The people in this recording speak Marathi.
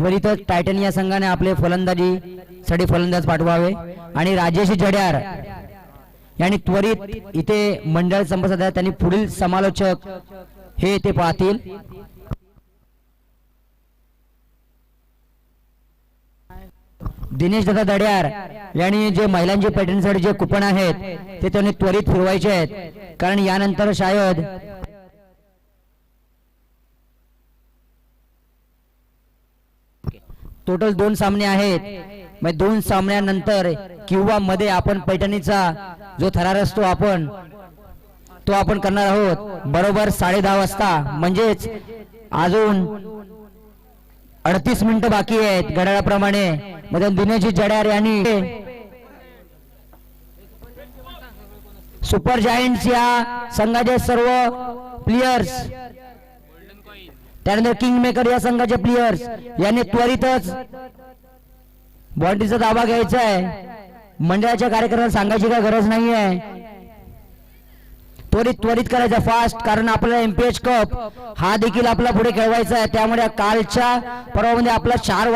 त्वरितच टायटन या संघाने आपले फलंदाजी साठी फलंदाज पाठवावे. आणि राजेश जड्यार यांनी त्वरित इथे मंडळ संप त्यांनी पुढील समालोचक हे ते पाहतील. दिनेश दादा दड्यार यांनी जे महिलांचे पॅटर्नसाठी जे कुपन आहेत ते त्यांनी त्वरित फिरवायचे आहेत. कारण यानंतर शायद टोटल दोन सामने आहेत. मग दोन सामन्यानंतर किंवा मध्ये आपण पैठणीचा जो थरार असतो आपण तो आपण करणार आहोत. बरोबर साडे दहा वाजता. म्हणजेच अजून अडतीस मिनिटं बाकी आहेत घड्याळाप्रमाणे मध्ये दिनेशजी जड्यार यांनी सुपर जायंट्स या संघाचे सर्व प्लेयर्स त्यानंतर किंग मेकर या संघाचे प्लेयर्स यांनी त्वरितच बॉन्डीचा दाबा घ्यायचा आहे. मंडळाच्या कार्यक्रमाला सांगायची काय गरज नाही आहे त्वरित त्वरित करायचा फास्ट कारण आपल्याला एमपीएच कप हा देखील आपला पुढे खेळवायचा आहे. त्यामुळे कालच्या पर्वामध्ये आपला चार